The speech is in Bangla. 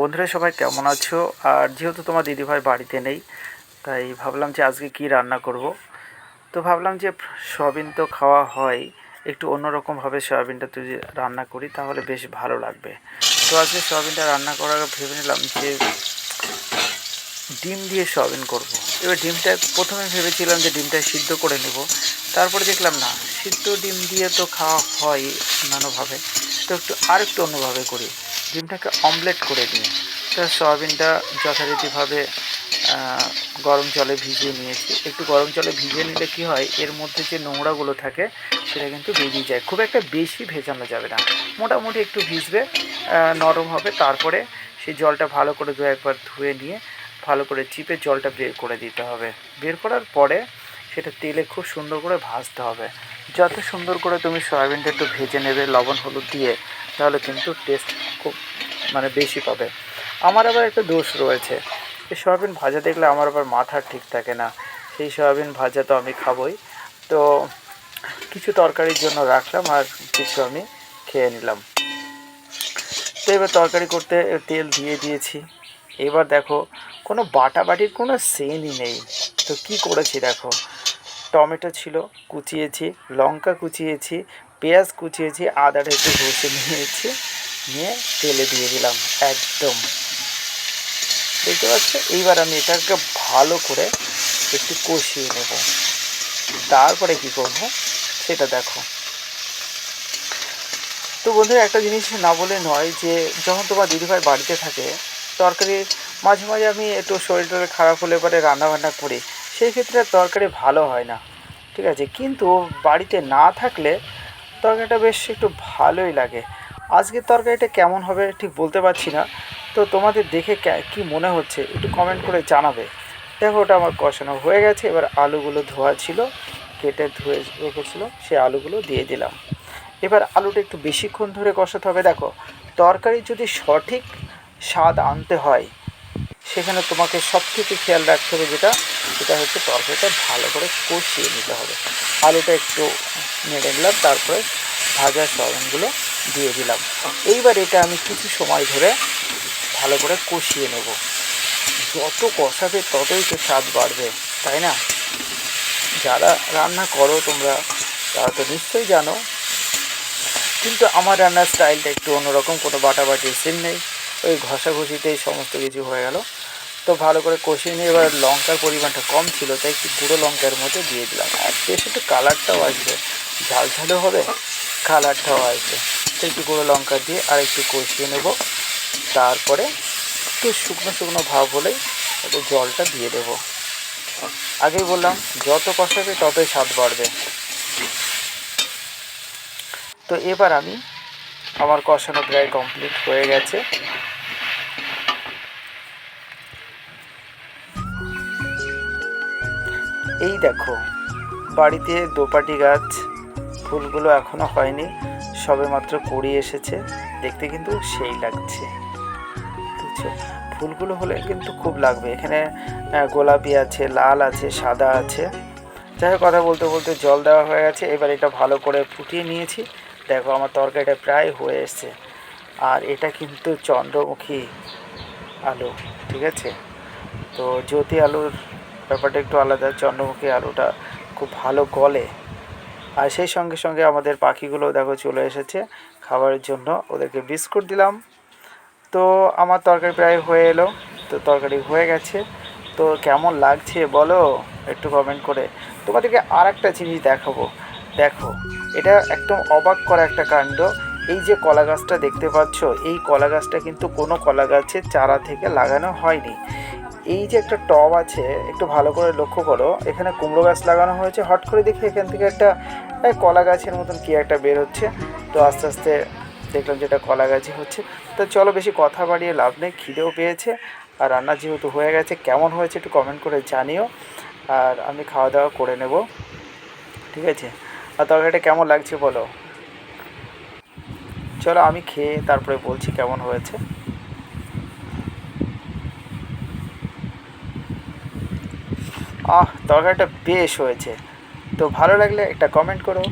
বন্ধুরা, সবাই কেমন আছো? আর যেহেতু তোমার দিদিভাই বাড়িতে নেই, তাই ভাবলাম যে আজকে কি রান্না করব? তো ভাবলাম যে সয়াবিন তো খাওয়া হয়, একটু অন্যরকমভাবে সয়াবিনটা যদি রান্না করি তাহলে বেশ ভালো লাগবে। তো আজকে সয়াবিনটা রান্না করার ভেবে নিলাম যে ডিম দিয়ে সয়াবিন করব। এবার ডিমটা প্রথমে ভেবেছিলাম যে ডিমটা সিদ্ধ করে নেব, তারপরে দেখলাম না, সিদ্ধ ডিম দিয়ে তো খাওয়া হয় অন্যান্যভাবে তো একটু আর একটু অন্যভাবে করি। ডিমটাকে অমলেট করে নিই তো সয়াবিনটা যথারীতিভাবে গরম জলে ভিজিয়ে নিয়েছি। একটু গরম জলে ভিজিয়ে নিলে কি হয়, এর মধ্যে যে নোংরাগুলো থাকে, সেটা কিন্তু বেরিয়ে যায়। খুব একটা বেশি ভেজানো যাবে না। মোটামুটি একটু ভিজবে নরম হবে। তারপরে সেই জলটা ভালো করে দু একবার ধুয়ে নিয়ে, ভালো করে চিপে জলটা বের করে দিতে হবে। বের করার পরে সেটা তেলে খুব সুন্দর করে ভাজতে হবে। যত সুন্দর করে তুমি সয়াবিনটা একটু ভেজে নেবে, লবণ, হলুদ দিয়ে তাহলে কিন্তু টেস্ট খুব মানে বেশি পাবে। আমার আবার একটা দোষ রয়েছে। এই সয়াবিন ভাজা দেখলে আমার আবার মাথা ঠিক থাকে না। সেই সয়াবিন ভাজা তো আমি খাবই। তো কিছু তরকারির জন্য রাখলাম আর কিছু আমি খেয়ে নিলাম। তো এবার তরকারি করতে তেল দিয়ে দিয়েছি। এবার দেখো, কোনো বাটা বাটির কোনো সেনই নেই। তো কি করেছি দেখো? টমেটো ছিল, কুচিয়েছি, লঙ্কা কুচিয়েছি পেঁয়াজ কুচিয়েছি, আদাটা একটু ঘষে নিয়েছি, নিয়ে তেলে দিয়ে দিলাম, একদম। দেখতে পাচ্ছ? এইবার আমি এটাকে ভালো করে একটু কষিয়ে নেব। তারপরে কি করব? সেটা দেখো। তো বন্ধুরা, একটা জিনিস না বলে নয় যে, যখন তোমার দিদিভাই বাড়িতে থাকে, তরকারি মাঝে মাঝে আমি একটু শরীর টরীর খারাপ হলে পরে রান্নাবান্না করি, সেই ক্ষেত্রে তরকারি ভালো হয় না। ঠিক আছে? কিন্তু বাড়িতে না থাকলে তরকারিটা বেশ একটু ভালোই লাগে। আজকের তরকারিটা কেমন হবে ঠিক বলতে পারছি না। তো তোমাদের দেখে কে- মনে হচ্ছে একটু কমেন্ট করে জানাবে। দেখো ওটা আমার কষানো হয়ে গেছে, এবার আলুগুলো ধোয়া ছিল, কেটে ধুয়ে রেখেছিল সেই আলুগুলো দিয়ে দিলাম। এবার আলুটা একটু বেশিক্ষণ ধরে কষাতে হবে। দেখো, তরকারি যদি সঠিক স্বাদ আনতে হয়, সেখানে তোমাকে সব থেকে খেয়াল রাখতে হবে যেটা সেটা হচ্ছে তরকারিটা ভালো করে কষিয়ে নিতে হবে। আলুটা একটু নেড়ে নিলাম, তারপরে ভাজা সয়াবিনগুলো দিয়ে দিলাম। এইবার এটা আমি কিছু সময় ধরে ভালো করে কষিয়ে নেব। যত কষাবে ততই তো স্বাদ বাড়বে, তাই না? যারা রান্না করো তোমরা, তারা তো নিশ্চয়ই জানো। কিন্তু আমার রান্নার স্টাইলটা একটু অন্যরকম, কোনো বাটাবাটির সিন নেই। ওই ঘষাঘষিতেই সমস্ত কিছু হয়ে গেল। তো ভালো করে কষিয়ে নিয়ে এবার লঙ্কার পরিমাণটা কম ছিল, তাই একটু গুঁড়ো লঙ্কার মধ্যে দিয়ে দিলাম। আর বেশ একটু কালারটাও আসবে, ঝাল ঝালও হবে, কালারটাও আসবে। তো একটু গুঁড়ো লঙ্কা দিয়ে আর একটু কষিয়ে নেব। তারপরে একটু শুকনো শুকনো ভাব হলেই একটু জলটা দিয়ে দেবো। আগেই বললাম, যত কষাবে ততই স্বাদ বাড়বে। তো এবার আমি আমার কষানো প্রায় কমপ্লিট হয়ে গেছে। এই দেখো, বাড়িতে দোপাটি গাছ, ফুলগুলো এখনও হয়নি, সবে মাত্র কুড়ি এসেছে, দেখতে কিন্তু সেই লাগছে। বুঝছ? ফুলগুলো হলে কিন্তু খুব লাগবে। এখানে গোলাপি আছে, লাল আছে, সাদা আছে। যাই কথা বলতে বলতে জল দেওয়া হয়ে গেছে, এবার এটা ভালো করে ফুটিয়ে নিয়েছি। দেখো, আমার তরকারিটা প্রায় হয়ে এসছে। আর এটা কিন্তু চন্দ্রমুখী আলু, ঠিক আছে? তো জ্যোতি আলুর ব্যাপারটা একটু আলাদা, চন্দ্রমুখী আলুটা খুব ভালো গলে। আর সেই সঙ্গে সঙ্গে আমাদের পাখিগুলো দেখো চলে এসেছে খাবারের জন্য। ওদেরকে বিস্কুট দিলাম। তো আমার তরকারি প্রায় হয়ে এলো। তো তরকারি হয়ে গেছে। তো কেমন লাগছে বলো? একটু কমেন্ট করে। তোমাদেরকে আর একটা জিনিস দেখাবো। দেখো, এটা একদম অবাক করা একটা কাণ্ড। এই যে কলা গাছটা দেখতে পাচ্ছ, এই কলা গাছটা কিন্তু কোনো কলা গাছের চারা থেকে লাগানো হয়নি। এই যে একটা টব আছে, একটু ভালো করে লক্ষ্য করো। এখানে কুমড়ো গাছ লাগানো হয়েছে। হট করে দেখি এখান থেকে একটা কলা গাছের মতন কি একটা বের হচ্ছে। তো আস্তে আস্তে দেখলাম যে এটা কলা গাছই হচ্ছে। তো চলো বেশি কথা বাড়িয়ে লাভ নেই, খিদেও পেয়েছে। আর রান্না যেহেতু হয়ে গেছে, কেমন হয়েছে একটু কমেন্ট করে জানিও। আর আমি খাওয়া দাওয়া করে নেব। ঠিক আছে? আর তরকারিটা কেমন লাগছে বলো? চলো আমি খেয়ে তারপরে বলছি কেমন হয়েছে। আহ তরকারিটা বেশ হয়েছে। তো ভালো লাগলে একটা কমেন্ট করো।